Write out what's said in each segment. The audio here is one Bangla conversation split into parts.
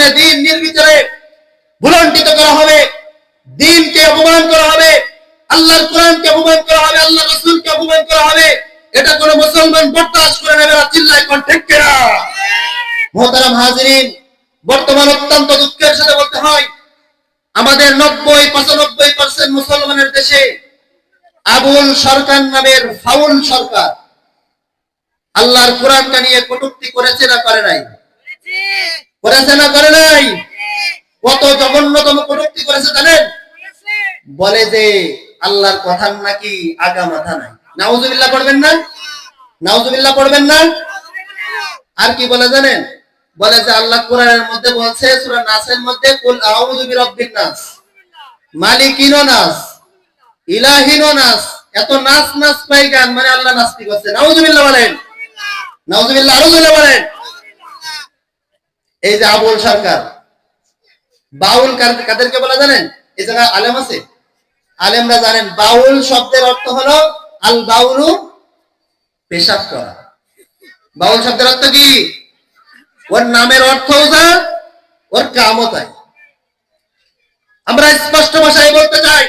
সামনে দিন নির্বিচারে ভুলণ্ঠিত করা হবে। দিনকে অপমান করা হবে। আল্লাহর কোরআনকে অপমান করা হবে। আল্লাহ রসুলকে অপমান করা হবে। এটা কোনো মুসলমান বরদাস্ত করে নেবে না, চিল্লায় কোন ঠিক কিনা? মোহতারাম হাজিরিন, বর্তমান অত্যন্ত দুঃখের সাথে বলতে হয়, আমাদের নব্বই পঁচানব্বই পার্সেন্ট মুসলমানের দেশে আবুল সরকার নামের ফাউল সরকার আল্লাহর কোরআনটা নিয়ে কটূক্তি করেছে না করে নাই? করেছে না করে নাই? কত জঘন্যতম কটূক্তি করেছে জানেন? বলে যে আল্লাহর কথার নাকি আগা মাথা নাই। নাউজুবিল্লাহ পড়বেন না? নাউজুবিল্লাহ পড়বেন না? আর কি বলে জানেন? বলে যে আল্লাহ কোরআনের মধ্যে বলছে, সূরা নাসের মধ্যে, কুল আউযু বিরাব্বিন নাস। মালিকিনো নাস। ইলাহিনো নাস। এত নাচ নাচ পাই গান মানে আল্লাহ নাস্তি করছে। নাউজুবিল্লাহ বলেন। নাউজুবিল্লাহ, আরও বলেন। এই যে আবুল সরকার। বাউল কাদেরকে বলা জানেন? এই জায়গায় আলেম আছে? আলেমরা জানেন, বাউল শব্দের অর্থ হলো আল বাউলু পেশাব করা। বাউল শব্দের অর্থ কি? ওর নামের অর্থও যা ওর কামও তাই আমরা স্পষ্ট ভাষায় বলতে চাই,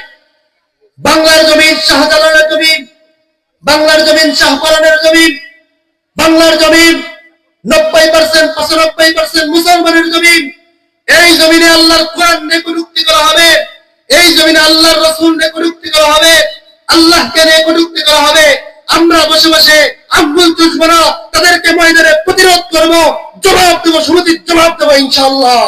বাংলার জমিন শাহজালালের জমিন, বাংলার জমিন শাহপরানের জমিন, বাংলার জমিন তাদেরকে ময়দানে প্রতিরোধ জবাব দেবো জবাব দেবো, ইনশাআল্লাহ।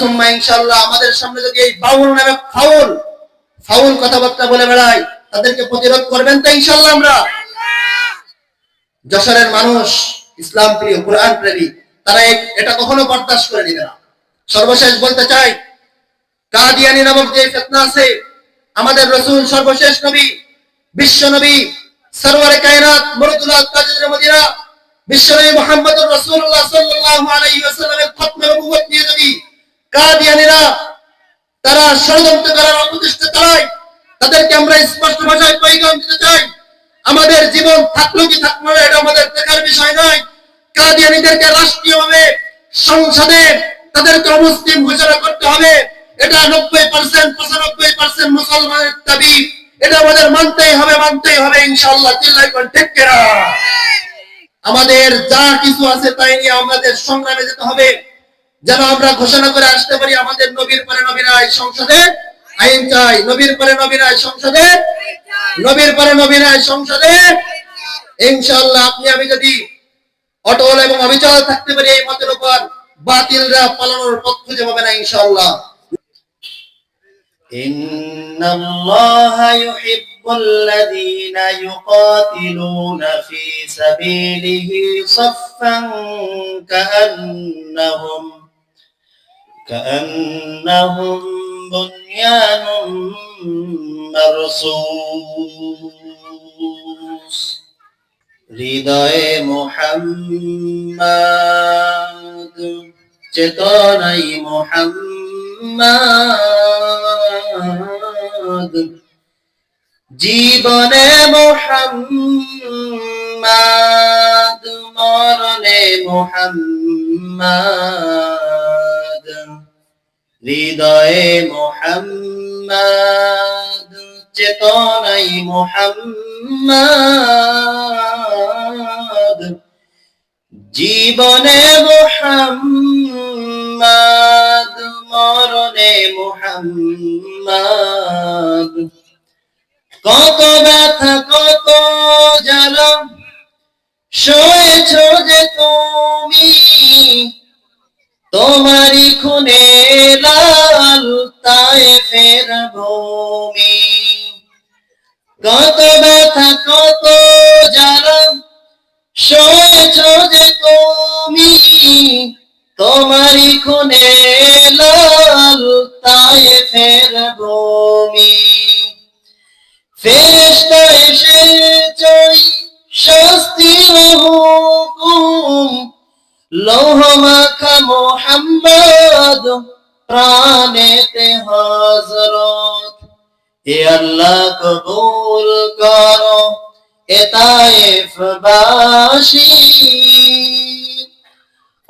সুম্মা, ইনশাআল্লাহ। আমাদের সামনে যদি এই বাউল নামে ফাউল ফাউল কথাবার্তা বলে বেড়ায় তাদেরকে প্রতিরোধ করবেন তো ইনশাআল্লাহ আমরা। যশোরের মানুষ, ইসলাম প্রিয়, কোরআন প্রেমী, তারা এটা কখনো বরদাস্ত করে নিবে না। সর্বশেষ বলতে চাই, কাদিয়ানি নামক যে ফেতনা আছে, আমাদের রসুল সর্বশেষ নবী, বিশ্ব নবী, সরওয়ারে কায়নাত মরুদুল্লাহ তাজিদের মদিনা, বিশ্ব নবী মুহাম্মদুর রাসূলুল্লাহ সাল্লাল্লাহু আলাইহি ওয়াসাল্লামের খতমে নবুয়ত নিয়ে যদি কাদিয়ানিরা তারা ষড়যন্ত্র করার অপচেষ্টা চালায় তাদেরকে আমরা স্পষ্ট ভাষায় পৈগাম দিতে চাই। আমাদের জীবন থাকল কি থাকল এটা আমাদের দেখার বিষয় নয়। কাদিয়ানিদেরকে রাষ্ট্রীয়ভাবে সংসদে তাদেরকে অমুসলিম ঘোষণা করতে হবে। এটা নব্বই পার্সেন্ট পঁচানব্বই পার্সেন্ট মুসলমানের দাবি। এটা আমাদের মানতেই হবে মানতেই হবে ইনশাল্লাহ চিল্লাই ঠিক? আমাদের যা কিছু আছে তাই নিয়ে আমাদের সংগ্রামে যেতে হবে। যেন আমরা ঘোষণা করে আসতে পারি আমাদের নবীর পরে নবীরাই সংসদে। আইন চাই নবীর পরে নবীরাই সংসদে নবীর পরে নবীরাই সংসদে ইনশাআল্লাহ আপনি আমি যদি অটল এবং অবিচল থাকতে পারি এই মতের উপর বাতিলরা পালানোর পথ খুঁজে পাবে না ইনশাআল্লাহ إن الله يحب الذين يقاتلون في سبيله صفا كأنهم كأنهم بنيان مرصوص হৃদয়ে মোহাম্মদ চেতনাই মোহাম্মদ জীবনে মোহাম্মদ মরণে মোহাম্মদ হৃদয়ে মোহাম্মদ চেতনাই মোহাম্মদ। জীবনে মোহাম্মদ, মরণে মোহাম্মদ। কত ব্যথা, কত জ্বালা, সয়েছ যে তুমি তোমারি খুনে লাল তাই ফের ভূমি। কত ব্যথা, কত জ্বালা, সয়েছ যে তুমি। তোমারি খুনে লাল তাই ফের ভূমি। ফেরেশতা এসে চই শাস্তি হুকুম লৌহ মাখা মোহাম্মদ, প্রাণেতে হজরত এ আল্লাহ কবুল করো এ তাইফ বাসী।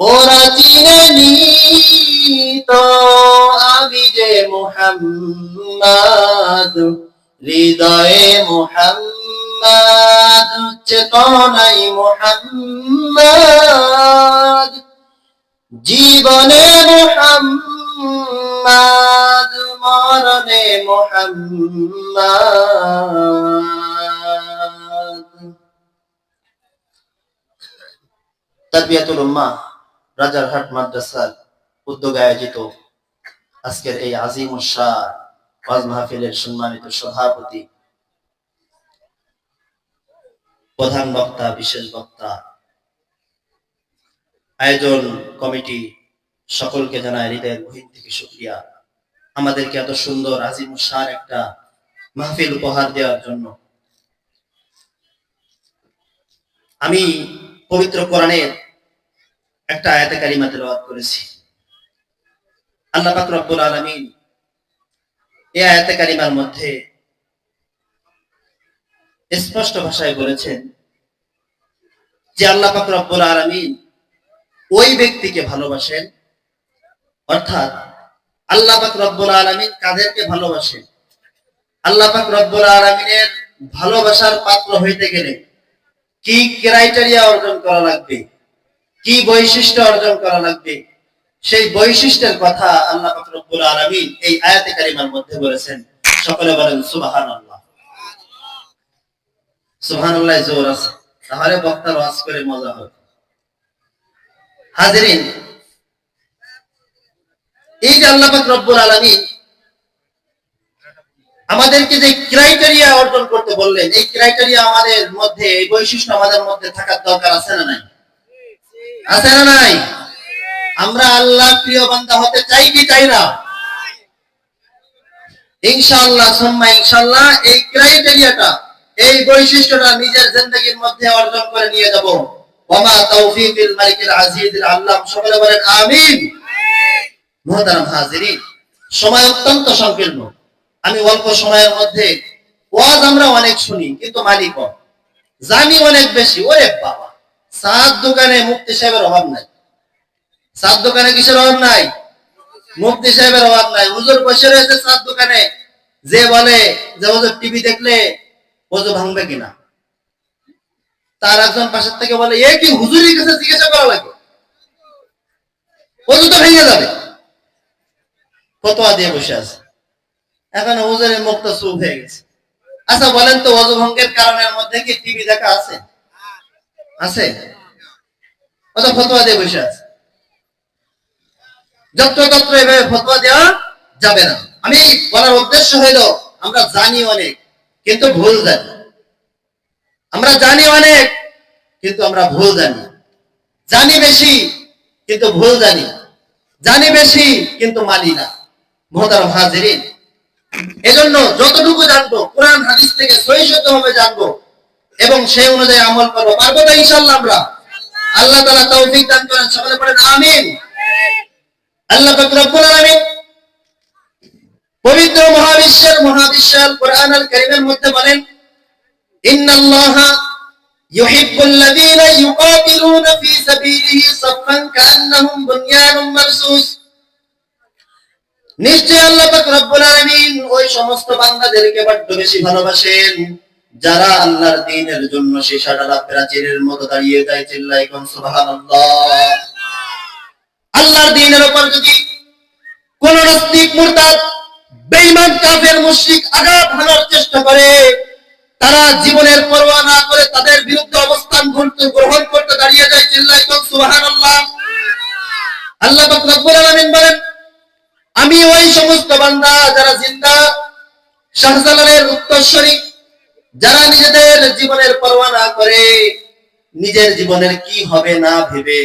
ওরা চিনেনি তো আমি যে মোহাম্মদ, হৃদয়ে মোহাম্মদ। চেতনাই মোহাম্মদ। জীবনে মোহাম্মদ, মরণে মোহাম্মদ। রাজারহাট মাদ্রাসার উদ্যোগে আয়োজিত আজকের এই আজিম শাহ ওয়াজ মাহফিলের সম্মানিত সভাপতি প্রধান বক্তা, বিশেষ বক্তা। আয়োজন কমিটি সকলকে জানায় হৃদয়ের বহির থেকে শুক্রিয়া। আমাদেরকে এত সুন্দর আজিম শাহ একটা মাহফিল উপহার দেওয়ার জন্য। আমি পবিত্র কোরআনের একটা আয়াতে কারিমা তেলাওয়াত করেছি। আল্লাহ পাক রব্বুল আলামিন এই আয়াতে কারিমার মধ্যে স্পষ্ট ভাষায় বলেছেন যে আল্লাহ পাক রব্বুল আলামিন ওই ব্যক্তিকে ভালোবাসেন, অর্থাৎ আল্লাহ পাক রব্বুল আলামিন কাদেরকে ভালোবাসেন? আল্লাহ পাক রব্বুল আলামিনের ভালোবাসার পাত্র হইতে গেলে কি ক্রাইটেরিয়া অর্জন করা লাগবে? কি বৈশিষ্ট্য অর্জন করা লাগবে? সেই বৈশিষ্ট্যের কথা আল্লাহ পাক রব্বুল আলামিন এই আয়াতে কারিমার মধ্যে বলেছেন। সকলে বলেন, সুবহানাল্লাহ। সুবহানাল্লাহ, জোর আছে। তাহলে বক্তার ওয়াজ করে মজা হবে। হাজিরিন, এই যে আল্লাহ রব্বুল আলামিন আমাদেরকে যে ক্রাইটেরিয়া অর্জন করতে বললেন, এই ক্রাইটেরিয়া আমাদের মধ্যে, এই বৈশিষ্ট্য আমাদের মধ্যে থাকার দরকার আছে না নাই? আছে না নাই? আমরা আল্লাহ প্রিয় বান্দা হতে চাই কি চাই না? ইনশাআল্লাহ, সুম্মা ইনশাআল্লাহ, এই ক্রাইটেরিয়াটা এই বৈশিষ্ট্যটা নিজের জিন্দগির মধ্যে অর্জন করে নিয়ে যাব। ওমা তৌফিকুল মালিকুল আজিজুল আল্লাহ, সকলে বলেন আমিন। মুহতারাম হাজিরিন, সময় অত্যন্ত সংকীর্ণ। আমি অল্প সময়ের মধ্যে ওয়াজ আমরা অনেক শুনি, কিন্তু মালিক জানি অনেক বেশি, ওরে বাবা। সাত দোকানে মুক্তি সাহেবের অভাব নাই। সাত দোকানে কিসের অভাব নাই? মুক্তি সাহেবের অভাব নাই। হুজুর বসে রয়েছে সাত দোকানে। যে বলে, যে হুজুর টিভি দেখলে ওজু ভাঙবে কিনা? তার একজন পাশের থেকে বলে, এ কি হুজুরের কাছে জিজ্ঞাসা করা লাগে ওজু তো ভেঙে যাবে। ফতোয়া দিয়ে বসে আছে। এখন হুজুরের মুখটা চুপ হয়ে গেছে। আচ্ছা বলেন তো অজু ভঙ্গের কারণের মধ্যে কি টিভি দেখা আছে? আছে? ও তো ফতোয়া দিয়ে বসে আছে। যত্রতত্র এভাবে ফতোয়া দেওয়া যাবে না। আমি বলার উদ্দেশ্য হইল, আমরা জানি অনেক। কিন্তু ভুল জানি। আমরা জানি অনেক, কিন্তু আমরা ভুল জানি। জানি বেশি, কিন্তু ভুল জানি জানি বেশি, কিন্তু মানি না। মোহতারাম হাজিরিন, এজন্য যতটুকু জানব, কোরআন, হাদিস থেকে সহিষ্ণুত ভাবে জানব, এবং সেই অনুযায়ী আমল করব। পারব তো ইনশাল্লাহ আমরা। আল্লাহ তালা তৌফিক দান করেন, সকলে পড়েন, আমিন। আল্লাহ আলামিন পবিত্র মহাবিশ্বের মহাবিশ্বাল কোরআন আল কারীমের মধ্যে বলেন, ইন্নাল্লাহা নিশ্চয় আল্লাহ পাক রব্বুল আলামিন ওই সমস্ত বান্দাদেরকে বেশি ভালোবাসেন, যারা আল্লাহর দ্বীনের জন্য সীসাডালা প্রাচীরের মতো দাঁড়িয়ে যায় চিল্লাই কোন, সুবহানাল্লাহ। আল্লাহর দ্বীনের উপর যদি কোন নাস্তিক মুরতাদ বেঈমান কাফের মুশরিক আঘাত হানার চেষ্টা করে। তারা জীবনের পরোয়া না করে তাদের বিরুদ্ধে অবস্থান করতে, গ্রহণ করতে দাঁড়িয়ে যায় চিল্লাই কোন সুবহানাল্লাহ। আল্লাহ পাক রব্বুল আলামিন বলেন, আমি ওই সমস্ত বান্দা যারা জিন্দা, শাহজালালের উত্তরস্বরী যারা নিজেদের জীবনের পরোয়া না করে, নিজের জীবনের কি হবে না ভেবে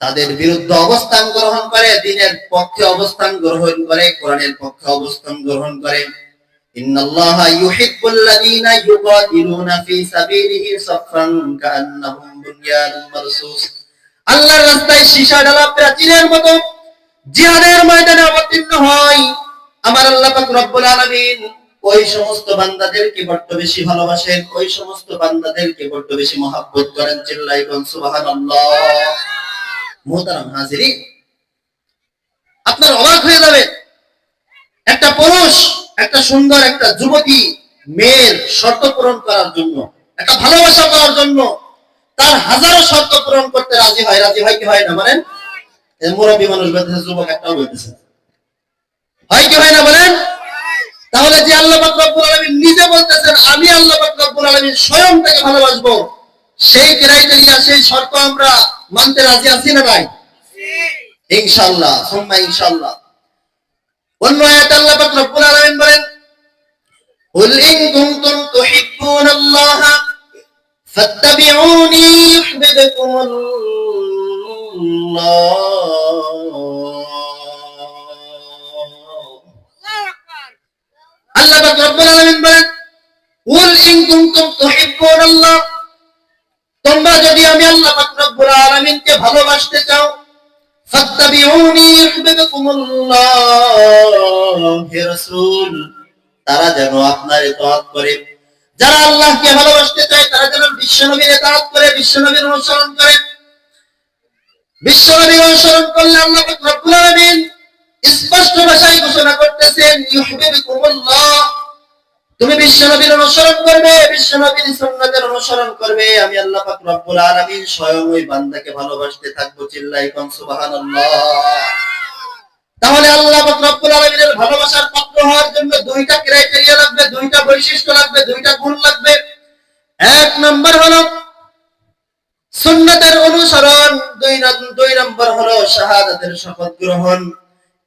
তাদের বিরুদ্ধে অবস্থান গ্রহণ করে, দিনের পক্ষে অবস্থান গ্রহণ করে, কোরআনের পক্ষে অবস্থান গ্রহণ করে। আমার আল্লাহ রব্বুল ওই সমস্ত বান্দাদেরকে বড্ড বেশি ভালোবাসেন, ওই সমস্ত বান্দাদেরকে বড্ড বেশি মহাব্বত করেন। চিল্লাই সুবহানাল্লাহ। মোহতারাম হাজিরি। আপনার অবাক হয়ে যাবে, একটা পুরুষ, একটা সুন্দর, একটা যুবতী মেয়ের শর্ত পূরণ করার জন্য, একটা ভালোবাসা পাওয়ার জন্য তার হাজারো শর্ত পূরণ করতে রাজি হয় রাজি হয় কি হয় না বলেন? মুরব্বী মানুষ বলতেছে, যুবক একটাও বলতেছে হয় কি হয় না বলেন? তাহলে যে আল্লাহ রব্বুল আলামিন নিজে বলতেছেন, আমি আল্লাহ রব্বুল আলামিন স্বয়ং তাকে ভালোবাসবো। সেই ক্রাইটেরিয়া সেই শর্ত আমরা মানতে রাজি আছি না নাই ইনশাআল্লাহ সুম্মা ইনশাআল্লাহ অন্য আয়াত আল্লাহ পাক রব্বুল আলামিন বলেন قل إن كنتم تحبون الله فاتبعوني يحببكم الله আল্লাহ পাক রব্বুল আলামিন বলেন কুল ইন কুনতুম তুহিব্বুনাল্লাহ তোমরা যদি আমি আল্লাহ পাক রব্বুল ভালোবাসতে চাও তারা যেন আপনার করে। যারা আল্লাহকে ভালোবাসতে চায়, তারা যেন বিশ্বনবীর ইতাআত করে, বিশ্বনবীর অনুসরণ করে। বিশ্বনবীর অনুসরণ করলে আল্লাহ পাক স্পষ্ট ভাষায় ঘোষণা করতেছেন, ইউহিব্বুকুমুল্লাহ তুমি বিশ্বনবীর অনুসরণ করবে বিশ্বনবীর সুন্নাতের অনুসরণ করবে। আমি আল্লাহ পাক রব্বুল আলামিন স্বয়ং ওই বান্দাকে ভালোবাসতে থাকব, চিল্লাই কোন, সুবহানাল্লাহ। তাহলে আল্লাহ পাক রব্বুল আলামিনের ভালোবাসার পাত্র হওয়ার জন্য দুইটা ক্রাইটেরিয়া লাগবে, দুইটা বৈশিষ্ট্য লাগবে, দুইটা গুণ লাগবে। এক নম্বর হলো সুন্নাতের অনুসরণ, দুই দুই নম্বর হলো শাহাদাতের শপথ গ্রহণ।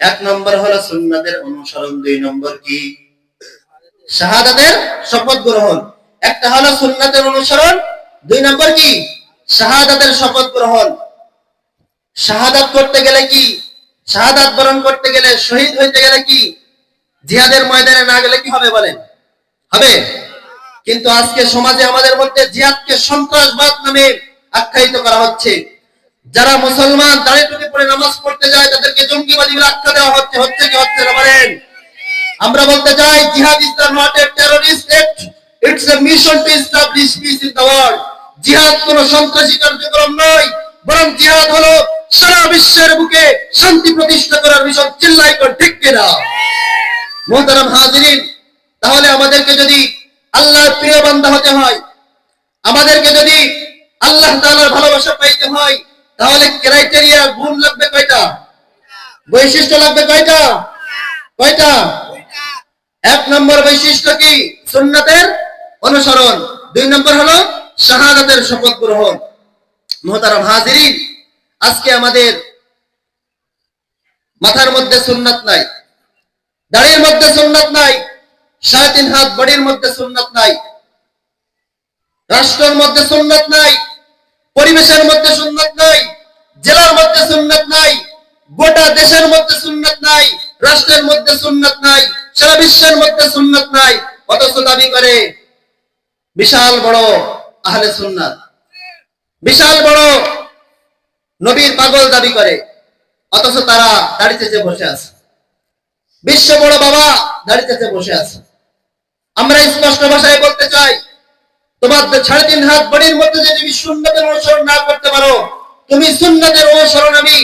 এক নম্বর হলো সুন্নাতের অনুসরণ, দুই নম্বর কি? শাহাদাতের শপথ গ্রহণ। একটা হলো সুন্নাতের অনুসরণ, দুই নম্বর কি? শাহাদাতের শপথ গ্রহণ। শাহাদাত করতে গেলে কি? শাহাদাত বরণ করতে গেলে, শহীদ হইতে গেলে কি? জিহাদের ময়দানে না গেলে কি হবে বলেন? হবে। কিন্তু আজকে সমাজে আমাদের মধ্যে জিহাদকে সন্ত্রাসবাদ নামে আখ্যায়িত করা হচ্ছে। যারা মুসলমান দাঁড়িয়ে টুপি পরে নামাজ পড়তে যায়, তাদেরকে জঙ্গিবাদী আখ্যা দেওয়া হচ্ছে। হচ্ছে কি হচ্ছে না বলেন? আমরা বলতে চাই, jihad is not a terrorist act it's a mission to establish peace in the world জিহাদ কোন সন্ত্রাসী কার্যক্রম নয়, বরং জিহাদ হলো সারা বিশ্বের বুকে শান্তি প্রতিষ্ঠা করার মিশন চিল্লাই কর, ঠিক কিনা? মোহতারাম হাজিরিন, তাহলে আমাদেরকে যদি আল্লাহর প্রিয় বান্দা হতে হয়, আমাদেরকে যদি আল্লাহ তাআলার ভালোবাসা পাইতে হয়, তাহলে ক্রাইটেরিয়া গুণ লাগবে কয়টা? বৈশিষ্ট্য লাগবে কয়টা? কয়টা? এক নম্বর বৈশিষ্ট্য কি? সুন্নাতের অনুসরণ। দুই নম্বর হলো শাহাদাতের শপথ গ্রহণ। মোহতারাম হাজিরিন, আজকে আমাদের মাথার মধ্যে সুন্নাত নাই, দাড়ির মধ্যে সুন্নাত নাই, সাড়ে তিন হাত বডির মধ্যে সুন্নাত নাই, রাষ্ট্রের মধ্যে সুন্নাত নাই, পরিবেশের মধ্যে সুন্নাত নাই, জেলার মধ্যে সুন্নাত নাই, গোটা দেশের মধ্যে সুন্নাত নাই, রাষ্ট্রের মধ্যে সুন্নাত নাই। সারা বিশ্বের মধ্যে সুন্নাত নাই, অথচ দাবি করে বিশাল বড় আহলে সুন্নাত। বিশাল বড় নবীর পাগল দাবি করে, অথচ তারা দাড়িতে যে বসে আছে। বিশ্ব বড় বাবা দাড়িতে যে বসে আছে। আমরা স্পষ্ট ভাষায় বলতে চাই তোমার সাড়ে তিন হাত বডির মধ্যে যদি তুমি সুন্নতের অনুসরণ না করতে পারো, তুমি সুন্নতের অনুসরণ আমি,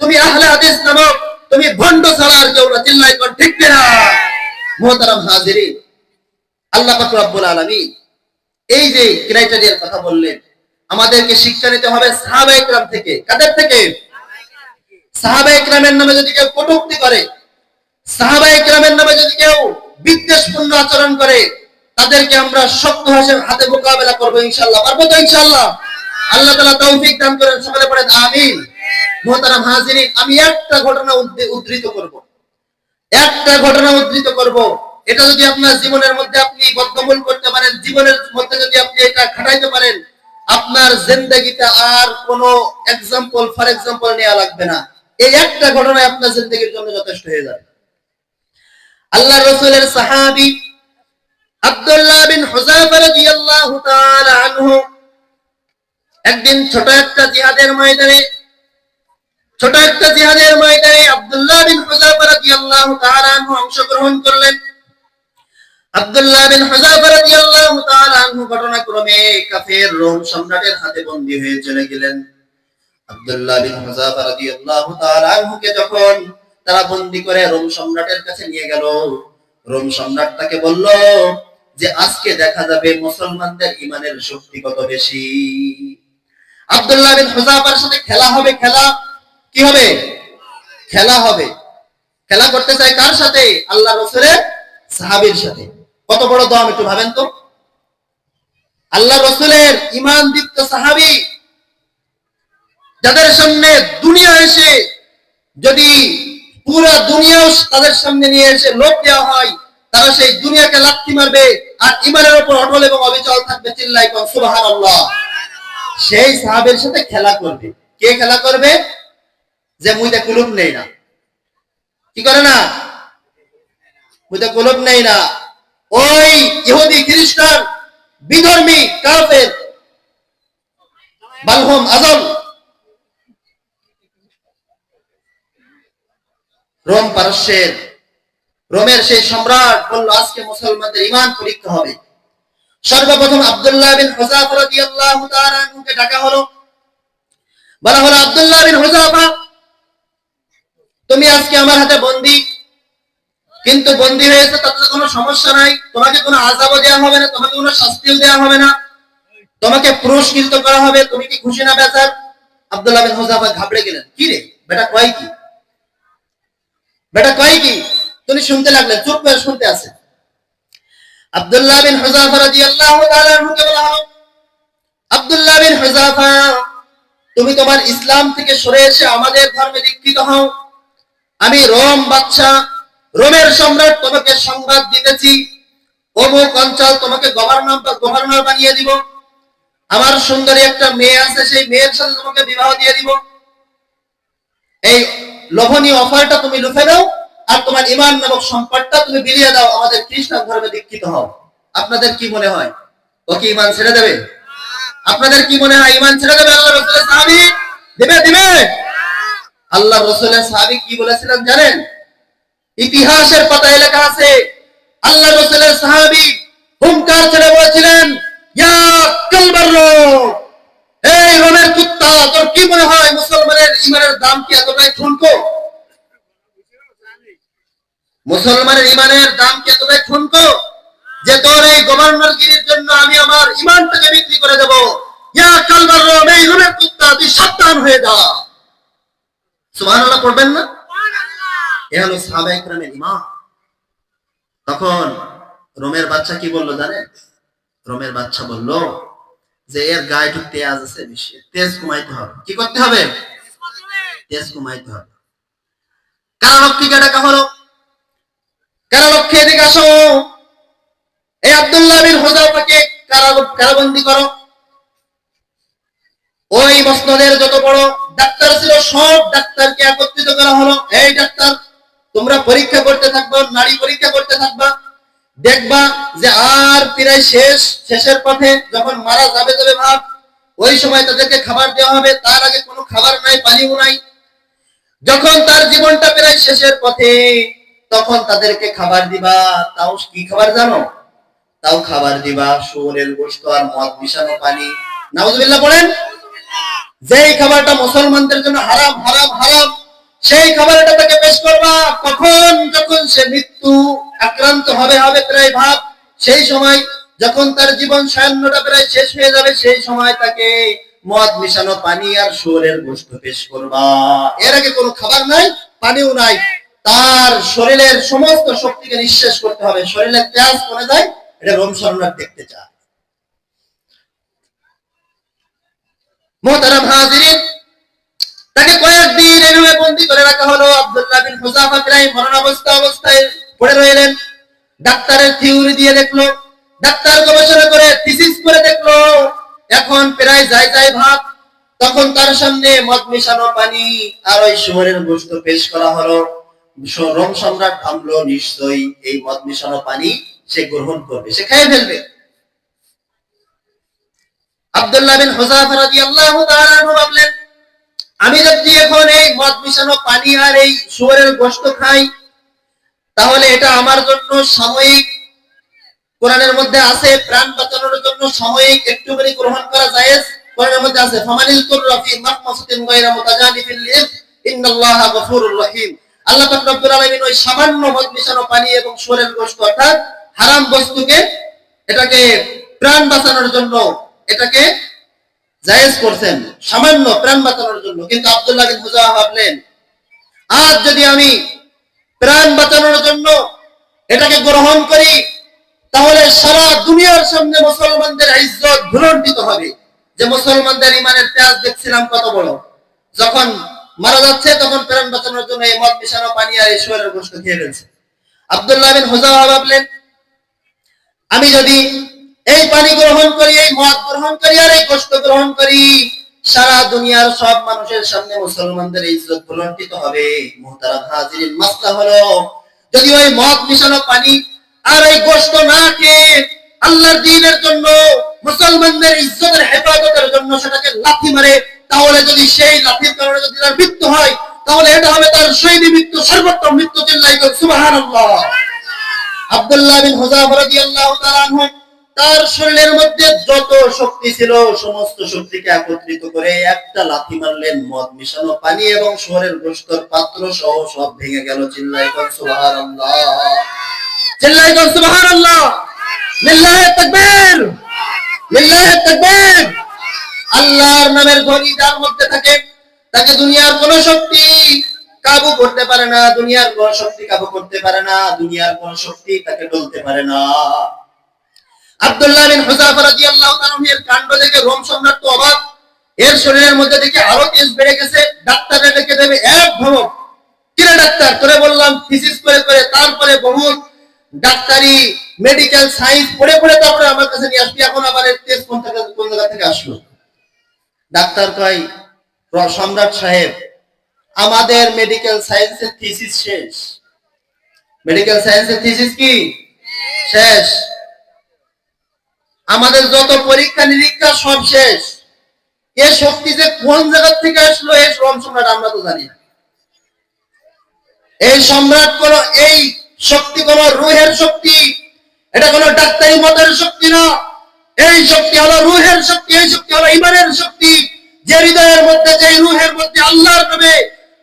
তুমি আহলে হাদিস নামক, তুমি ভণ্ড আর কেউ না চিল্লাই কর, ঠিক কিনা? মোহতারাম হাজিরি আল্লাহ পাক রব্বুল আলামিন এই যে ক্রাইটেরিয়ার কথা বললেন, আমাদেরকে শিক্ষা নিতে হবে সাহাবা ইকরাম থেকে। কাদের থেকে? সাহাবা ইকরামের নামে যদি কেউ কটূক্তি করে সাহাবা ইকরামের নামে যদি কেউ বিদ্বেষপূর্ণ আচরণ করে, তাদেরকে আমরা শক্ত হাসে হাতে মোকাবেলা করব ইনশাল্লাহ পারব তো ইনশাল্লাহ আল্লাহ তালা তৌফিক দান করেন। সকলে পড়েন আমিন। মোহতারাম হাজিরিন, আমি একটা ঘটনা উদ্ধৃত করব। একটা ঘটনা উদ্ধৃত করব। এটা যদি আপনার জীবনের মধ্যে আপনি বদ্ধমূল করতে পারেন, জীবনের মধ্যে যদি আপনি এটা খাটাইতে পারেন, আপনার জিন্দগিতে আর কোন এক্সাম্পল ফর এক্সাম্পল নেওয়া লাগবে না। এই একটা ঘটনায় আপনার জিন্দগির জন্য যথেষ্ট হয়ে যাবে। আল্লাহ রসুলের সাহাবি আব্দুল্লাহ বিন আনহু একদিন ছোট একটা জিহাদের ময়দানে ছোট একটা জিহাদের ময়দানে আব্দুল্লাহ বিন রাদিয়াল্লাহু তাআলা আনহু করলেন। আব্দুল্লাহ বিন রাদিয়াল্লাহু তাআলা আনহু ঘটনাক্রমে কাফের, রোম সম্রাটের হাতে বন্দী হয়ে চলে গেলেন। আব্দুল্লাহ বিন রাদিয়াল্লাহু তাআলা যখন তারা বন্দী করে রোম সম্রাটের কাছে নিয়ে গেল, রোম সম্রাট তাকে বলল যে, আজকে দেখা যাবে মুসলমানদের ইমানের শক্তি কত বেশি। আব্দুল্লাহ বিন হুযাফার সাথে খেলা হবে, খেলা কি হবে? খেলা হবে। খেলা করতে চাই কার সাথে? আল্লাহ রসুলের সাহাবীর সাথে। কত বড় দম একটু ভাবেন তো। আল্লাহ রসুলের ইমান দীপ্ত সাহাবী যাদের সামনে দুনিয়া এসে, যদি পুরো দুনিয়াও তাদের সামনে নিয়ে এসে লোক দেওয়া হয়, তারা সেই দুনিয়াকে লাথি মারবে আর ইমানের উপর অটল এবং অবিচল থাকবে চিল্লাই সুবহানাল্লাহ। সেই সাহাবের সাথে খেলা করবে। কে খেলা করবে? যে মুইতে কুলুপ নেই না। কি করে না? মুইতে কুলুপ নেই না। ওই ইহুদি, খ্রিস্টান, বিধর্মী, কাফের বালহম আজল রোম পারস্যের, রোমের সেই সম্রাট বলল, আজকে মুসলমানদের ইমান পরীক্ষা হবে। সর্বপ্রথম আব্দুল্লাহ বিন হুযাফা রাদিয়াল্লাহু তাআলা ডাকা হলো। বলা হলো, আব্দুল্লাহ বিন হুযাফা তুমি আজকে আমার হাতে বন্দী। কিন্তু বন্দী হয়েছে তাতে কোনো সমস্যা নাই। তোমাকে কোনো আযাবও দেওয়া হবে না, তোমাকে কোনো শাস্তিও দেওয়া হবে না। তোমাকে পুরস্কৃত করা হবে। তুমি কি খুশি না বেচার? আব্দুল্লাহ বিন ঘাবড়ে গেলেন। কি রে? বেটা কয় কি? বেটা কয় কি? তুমি শুনতে লাগলেন চুপ করে শুনতে আছে। আব্দুল্লাহ বিন হুযাফা রাদিয়াল্লাহু আব্দুল্লাহ বিন তুমি তোমার ইসলাম থেকে সরে এসে আমাদের ধর্মে দীক্ষিত হও। আমি রোম বাদশা রোমের সম্রাট তোমাকে সংবাদ দিতেছি। অমুক অঞ্চল তোমাকে গভর্নর বা গভর্নর বানিয়ে দিব। আমার সুন্দরী একটা মেয়ে আছে, সেই মেয়ের সাথে তোমাকে বিবাহ দিয়ে দিব। এই লোভনীয় অফারটা তুমি লুফে দাও আর তোমার ইমান নামক সম্পদটা তুমি বিলিয়ে দাও, আমাদের খ্রিস্টান ধর্মে দীক্ষিত হও। আপনাদের কি মনে হয়? ও কি ইমান ছেড়ে দেবে? আপনাদের কি মনে হয় ইমান ছেড়ে দেবে আল্লাহ রসুলের সাহাবি? দিবে দিবে! আল্লাহ রসুলের সাহাবি কি বলেছিলেন জানেন? ইতিহাসের পাতায় লেখা আছে, আল্লাহ রসুলের সাহাবি হুঙ্কার ছেড়ে বলেছিলেন দাম যে তোর এই জন্য আমি আমার ইমানটাকে বিক্রি করে দেব? কালবার এই রোমের কুত্তা, তুই সাবধান হয়ে যা। সুবহানাল্লাহ পড়বেন না? এ হলো ইমান তখন রোমের বাচ্চা কি বলল জানেন? রোমের বাচ্চা বলল যে এর গায়ে একটু তেজ আছে বেশি। তেজ কমাইতে হবে। কি করতে হবে? তেজ কমাইতে হবে। ডাকা হলো? কারারক্ষী এদিকে আসো? এই আব্দুল্লাহ বিন কারাবন্দী করো। ওই মসনদের যত বড় ডাক্তার ছিল, সব ডাক্তারকে একত্রিত করা হলো। এই ডাক্তার, তোমরা পরীক্ষা করতে থাকবা, নারী পরীক্ষা করতে থাকবা। দেখবা যে আর প্রায় শেষ, শেষের পথে যখন মারা যাবে যাবে ভাব, ওই সময় তাদেরকে খাবার দেওয়া হবে। তার আগে কোনো খাবার নাই, পানিও নাই। যখন তার জীবনটা প্রায় শেষের পথে, তখন তাদেরকে খাবার দিবা। তাও কি খাবার জানো? তাও খাবার দিবা, শুয়োরের গোশত আর মদ মিশানো পানি। নাউজুবিল্লাহ বলেন যেই খাবারটা মুসলমানদের জন্য হারাম হারাম হারাম, সেই খাবারটা তাকে পেশ করবা। কখন? যখন সে মৃত্যু আক্রান্ত হবে হবে প্রায় ভাব, সেই সময় যখন তার জীবন সায়ান্নটা প্রায় শেষ হয়ে যাবে, সেই সময় তাকে মদ মিশানো, পানি আর শরীরের গোশত পেশ করবা। এর আগে কোনো খাবার নাই, পানিও নাই। তার শরীরের সমস্ত শক্তিকে নিঃশেষ করতে হবে। শরীরের তেজ কমে যায়, এটা রোম সম্রাট দেখতে চায়। মোহতারাম হাজিরিন তাকে কয়েকদিন এভাবে বন্দি করে রাখা হলো। আব্দুল্লাহ বিন হুজাফা প্রায় মরণাবস্থা অবস্থায় পড়ে রইলেন। ডাক্তারের থিওরি দিয়ে দেখল, ডাক্তার গবেষণা করে থিসিস করে দেখল। এখন প্রায় যাই যাই ভাব তখন তার সামনে মদ মিশানো পানি আর ওই শহরের গোশত পেশ করা হলো। রোম সম্রাট ভাবলো, নিশ্চয়ই এই মদ মিশানো পানি সে গ্রহণ করবে, সে খেয়ে ফেলবে। আমি যদি এখন এই মদ মিশানো পানি আর এই শুয়োরের খাই, তাহলে এটা আমার জন্য সাময়িক, কোরআনের মধ্যে আছে, প্রাণ বাঁচানোর জন্য সাময়িক গ্রহণ করা আল্লাহ সামান্য পানি এবং অর্থাৎ হারাম বস্তুকে, এটাকে প্রাণ বাঁচানোর জন্য এটাকে জায়েজ করছেন, সামান্য প্রাণ বাঁচানোর জন্য। কিন্তু আব্দুল্লাহ বিন হুজা ভাবলেন, আজ যদি আমি প্রাণ বাঁচানোর জন্য এটাকে গ্রহণ করি, তাহলে সারা দুনিয়ার সামনে মুসলমানদের ইজ্জত ভুলণ্ঠিত হবে। যে মুসলমানদের ইমানের তেজ দেখছিলাম কত বড়। যখন মারা যাচ্ছে, তখন প্রাণ বাঁচানোর জন্য এই মদ মিশানো, পানি আর ঈশ্বরের গোষ্ঠ খেয়ে ফেলছে। আব্দুল্লাহ বিন হুজা ভাবলেন, আমি যদি এই পানি গ্রহণ করি, এই মদ গ্রহণ করি, আর এই কষ্ট গ্রহণ করি। সারা দুনিয়ার সব মানুষের সামনে মুসলমানদের এই ইজ্জত ভুলণ্ঠিত হবে। হলো, যদি ওই মদ মিশানো পানি আর এই গোশত না খেয়ে আল্লাহর দ্বীনের জন্য, মুসলমানদের ইজ্জতের হেফাজতের জন্য সেটাকে লাথি মারে, তাহলে যদি সেই লাথির কারণে যদি তার মৃত্যু হয়, তাহলে এটা হবে তার শহীদ মৃত্যু, সর্বোত্তম মৃত্যু চিল্লাই সুবহানাল্লাহ। আব্দুল্লাহ বিন হুজাফা রাদিয়াল্লাহু তাআলা আনহু তার শরীরের মধ্যে যত শক্তি ছিল, সমস্ত শক্তিকে একত্রিত করে একটা লাথি মারলেন মদ মিশানো, পানি এবং শহরের গোস্তর পাত্র সহ সব ভেঙে গেল। চিল্লাই চিল্লাই আল্লাহর নামের ঘড়ি যার মধ্যে থাকে, তাকে দুনিয়ার কোন শক্তি কাবু করতে পারে না, দুনিয়ার কোন শক্তি কাবু করতে পারে না, দুনিয়ার কোন শক্তি তাকে ডলতে পারে না। আব্দুল্লাহ বিন হুযাফা রাদিয়াল্লাহু তাআলা এর কাণ্ড দেখে রোম সম্রাট তো অবাক। এর শরীরের মধ্যে দেখে আরও তেজ বেড়ে গেছে। ডাক্তারে ডেকে দেবে, এক ভবক কিরে ডাক্তার? তোরে বললাম থিসিস করে করে, তারপরে বহুত ডাক্তারি মেডিকেল সায়েন্স পড়ে পড়ে তারপরে আমার কাছে নিয়ে আসবি। এখন আবার এর তেজ কোন থেকে, কোন জায়গা থেকে আসলো? ডাক্তার কয় সম্রাট সাহেব, আমাদের মেডিকেল সায়েন্সের থিসিস শেষ। মেডিকেল সায়েন্সের থিসিস কি? শেষ। আমাদের যত পরীক্ষা নিরীক্ষা সব শেষ। এ শক্তি যে কোন জায়গা থেকে আসলো এই রোম সম্রাট, আমরা তো জানি এই সম্রাট কোন এই শক্তি কোন রুহের শক্তি, এটা কোন ডাক্তারি মতের শক্তি না। এই শক্তি হলো রুহের শক্তি, এই শক্তি হলো ইমানের শক্তি। যে হৃদয়ের মধ্যে, যে রুহের মধ্যে আল্লাহর নামে,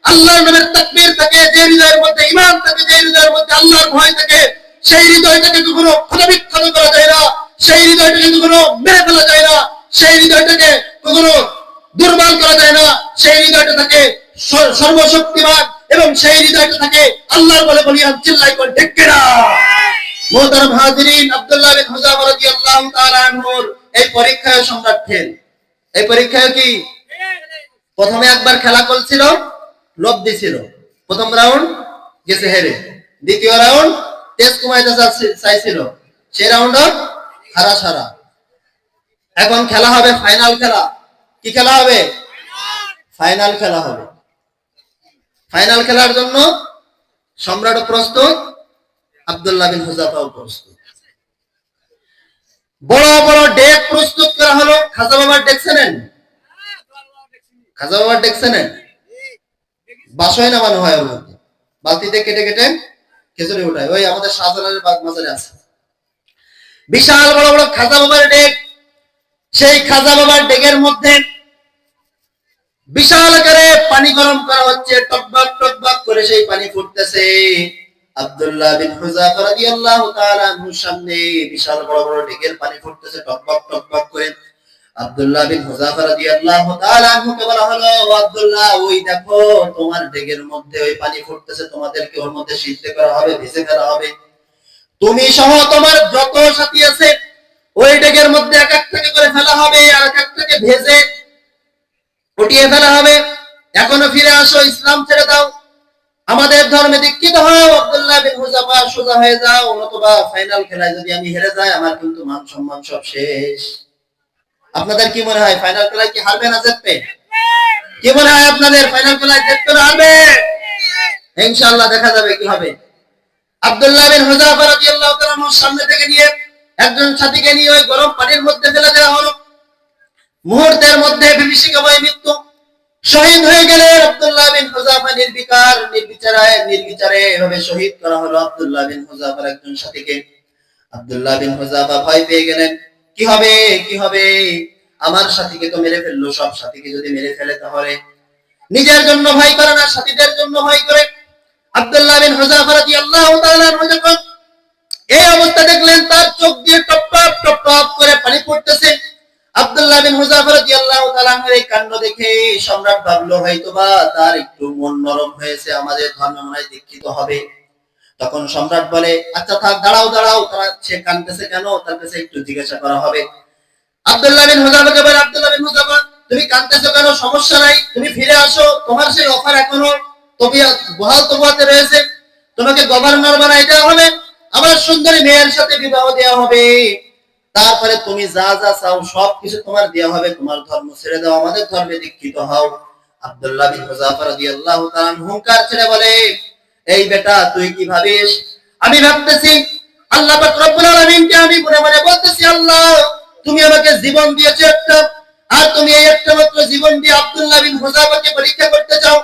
আল্লাহর নামের তাকবীর থাকে, যে হৃদয়ের মধ্যে ইমান থাকে, যে হৃদয়ের মধ্যে আল্লাহর ভয় থাকে, সেই হৃদয়টাকে কখনো ক্ষতবিক্ষত করা যায় না। সেই হৃদয়টাকে কখনো মেরে ফেলা যায় না, সেই হৃদয়টাকে কখনো দুর্বল করা যায় না, সেই হৃদয়টা থাকে সর্বশক্তিমান এবং সেই হৃদয়টা থাকে আল্লাহর বলে বলিয়ান চিল্লাই করে, ঢেকে না। মোহতারাম হাজিরিন আব্দুল্লাহ বিন হুজাফা রাদিয়াল্লাহু তাআলা আনহুর এই পরীক্ষায় সম্রাট এই পরীক্ষায় কি প্রথমে একবার খেলা করছিল, লোভ দিছিল। প্রথম রাউন্ড গেছে হেরে। দ্বিতীয় রাউন্ড টেস্ট কমাইতে চাইছিল। সেই রাউন্ড হারা সারা। এখন খেলা হবে ফাইনাল খেলা। কি খেলা হবে? ফাইনাল খেলা হবে। ফাইনাল খেলার জন্য সম্রাট প্রস্তুত, আব্দুল্লাহ বিন হুজাফাও প্রস্তুত। বড় বড় ডেক প্রস্তুত করা হলো। খাজা বাবার ডেক খাজা বাবার ডেক বাসায় নামানো হয় ওর মধ্যে। বালতিতে কেটে কেটে খেচুড়ি উঠায়। ওই আমাদের শাহজালালের বাগ মাজারে আছে। বিশাল বড় বড় খাজা বাবার ডেক। সেই খাজা বাবার ডেকের মধ্যে বিশাল আকারে পানি গরম করা হচ্ছে, টকবক টকবক করে সেই পানি ফুটতেছে। আব্দুল্লাহ বিন সামনে বিশাল বড় বড় পানি ফুটতেছে করে। বলা হলো, "ও আব্দুল্লাহ, ওই দেখো তোমার মধ্যে ওই পানি ফুটতেছে, তোমাদেরকে ওর মধ্যে সিদ্ধ করা হবে, ভেজে ফেলা হবে। তুমি সহ তোমার যত সাথী আছে, ওই ডেকের মধ্যে এক একটাকে করে ফেলা হবে, আর এক একটাকে ভেজে উঠিয়ে ফেলা হবে। এখনও ফিরে আসো, ইসলাম ছেড়ে দাও। আমাদের ধর্মে দীক্ষিত হও, আব্দুল্লাহ বিন হুজাফা সোজা হয়ে যাও নতুবা ফাইনাল খেলায় যদি আমি হেরে যাই, আমার কিন্তু মান সম্মান সব শেষ। আপনাদের কি মনে হয় ফাইনাল খেলায় কি হারবে না জিতবে? কি মনে হয় আপনাদের ফাইনাল খেলায় জিতবে না হারবে? ইনশাআল্লাহ দেখা যাবে কি হবে। আব্দুল্লাহ সামনে থেকে নিয়ে একজন নিয়ে ওই গরম পানির মধ্যে ফেলে দেওয়া হলো। মুহূর্তের মধ্যে মৃত্যু। শহীদ হয়ে আব্দুল্লাহ নির্বিচারে ভয় পেয়ে গেলেন। আমার সাথীকে তো মেরে ফেলল, সব সাথীকে যদি মেরে ফেলে তাহলে? নিজের জন্য ভয় করে না, সাথীদের জন্য ভয় করে। দীক্ষিত হবে। তখন সম্রাট বলে আচ্ছা থাক, দাঁড়াও দাঁড়াও, তারা সে কাঁদতেছে কেন? তার কাছে একটু জিজ্ঞাসা করা হবে। আব্দুল্লাহ বিন হুযাফাকে বলে, আব্দুল্লাহ বিন হুযাফা তুমি কাঁদতেছো কেন? সমস্যা নাই, তুমি ফিরে আসো, তোমার সেই অফার এখনও বহাল রয়েছে। তোমাকে গভর্নর বানাই দেওয়া হবে আমার সুন্দরী মেয়ের সাথে বিবাহ দেওয়া হবে। তারপরে তুমি যা যা চাও সব কিছু তোমার দেওয়া হবে। তোমার ধর্ম ছেড়ে দাও, আমাদের ধর্মে দীক্ষিত হও। আব্দুল্লাহ হুঙ্কার ছেড়ে বলে, এই বেটা, তুই কি ভাবিস? আমি ভাবতেছি, আল্লাহ আমি বলতেছি, আল্লাহ, তুমি আমাকে জীবন দিয়েছ একটা, আর তুমি এই একটা মাত্র জীবন দিয়ে পরীক্ষা করতে চাও।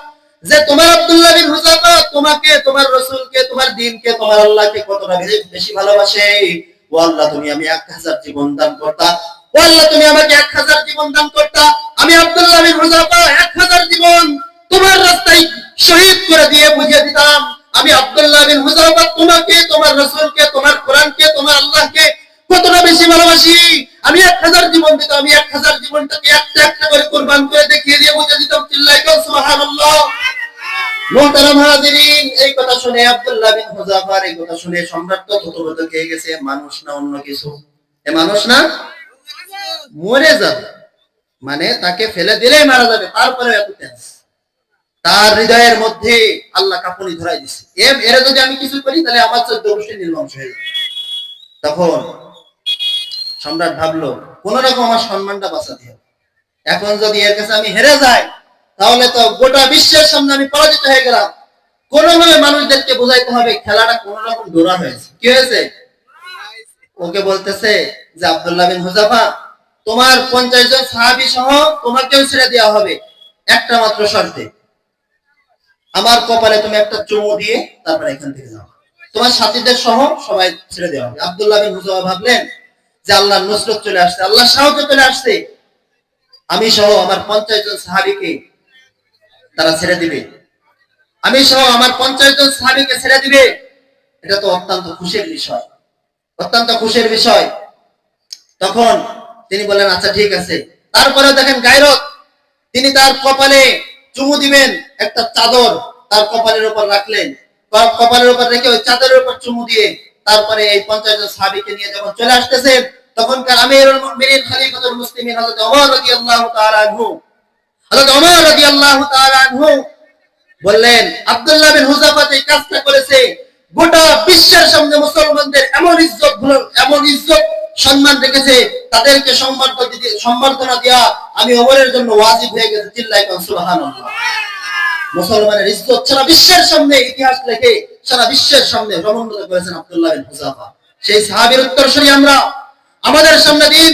যে তোমার আব্দুল্লাহ বিন হুযাফা তোমাকে, তোমার রাসূলকে, তোমার দ্বীনকে তোমার আল্লাহকে কতটা বেশি- ভালোবাসে? ও আল্লাহ, তুমি আমি এক হাজার জীবন দান করতা। ও আল্লাহ, তুমি আমাকে এক হাজার জীবন দান করতা। আমি আব্দুল্লাহ বিন হুযাফা এক হাজার জীবন তোমার রাস্তায় শহীদ করে দিয়ে বুঝিয়ে দিতাম। আমি আব্দুল্লাহ বিন হুযাফা তোমাকে, তোমার রাসূলকে, তোমার কোরআনকে, তোমার আল্লাহকে কতটা বেশি ভালোবাসি? আমি এক হাজার জীবন দিতাম, আমি এক হাজার জীবনটাকে একটা একটা করে কোরবান করে দেখিয়ে দিয়ে বুঝে দিতাম চিল্লাই শুনে যাবে। মানে তাকে ফেলে দিলেই মারা যাবে তারপরে তার হৃদয়ের মধ্যে আল্লাহ কাপুনি ধরাই দিছে। এরা যদি আমি কিছু করি, তাহলে আমার চোদ্দ গোষ্ঠী নির্বংশ হয়ে যাবে। তখন সম্রাট ভাবলো কোন রকম আমার সম্মানটা বাঁচাতে হবে। এখন যদি এর কাছে আমি হেরে যাই, তাহলে তো গোটা বিশ্বের সামনে আমি পরাজিত হয়ে গেলাম। কোনোভাবে মানুষদেরকে বোঝাইতে হবে খেলাটা কোন রকম দৌড়া হয়েছে। কি হয়েছে? ওকে বলতেছে যে আব্দুল্লাহ বিন হুজাফা, তোমার পঞ্চাশ জন সাহাবি সহ তোমাকেও ছেড়ে দেওয়া হবে, একটা মাত্র শর্তে। আমার কপালে তুমি একটা চুমু দিয়ে তারপরে এখান থেকে যাও। তোমার সাথীদের সহ সবাই ছেড়ে দেওয়া হবে। আব্দুল্লাহ বিন হুজাফা ভাবলেন যে আল্লাহ নুসরত চলে আসছে, আল্লাহ সাহায্য চলে আসছে। আমি সহ আমার পঞ্চাশ জন সাহাবিকে তারা ছেড়ে দিবে। আমি সহ আমার পঞ্চাশ জন সাহাবিকে ছেড়ে দিবে। এটা তো অত্যন্ত খুশির বিষয়। অত্যন্ত খুশির বিষয়। তখন তিনি বললেন আচ্ছা ঠিক আছে। তারপরে দেখেন গায়রত, তিনি তার কপালে চুমু দিবেন, একটা চাদর তার কপালের উপর রাখলেন। কপালের উপর রেখে ওই চাদরের উপর চুমু দিয়ে তারপরে এই পঞ্চাশ জন সাহাবিকে নিয়ে যখন চলে আসতেছেন তখনকার আমিরুল মুমিনিন খলিফাতুল মুসলিমিন হযরত ওমর রাদিয়াল্লাহু তাআলা আনহু, হযরত ওমর রাদিয়াল্লাহু তাআলা আনহু বললেন, আব্দুল্লাহ বিন কাজটা করেছে, গোটা বিশ্বের সামনে মুসলমানদের এমন ইজ্জত এমন ইজ্জত সম্মান রেখেছে, তাদেরকে দিতে, সম্বর্ধনা দেওয়া আমি ওমরের জন্য ওয়াজিব হয়ে গেছে। সুবহানাল্লাহ। মুসলমানের ইজ্জত সারা বিশ্বের সামনে ইতিহাস লেখে সারা বিশ্বের সামনে সমুন্নত করেছেন আব্দুল্লাহ সেই সাহাবির উত্তরসূরি আমরা। আমাদের সামনে দিন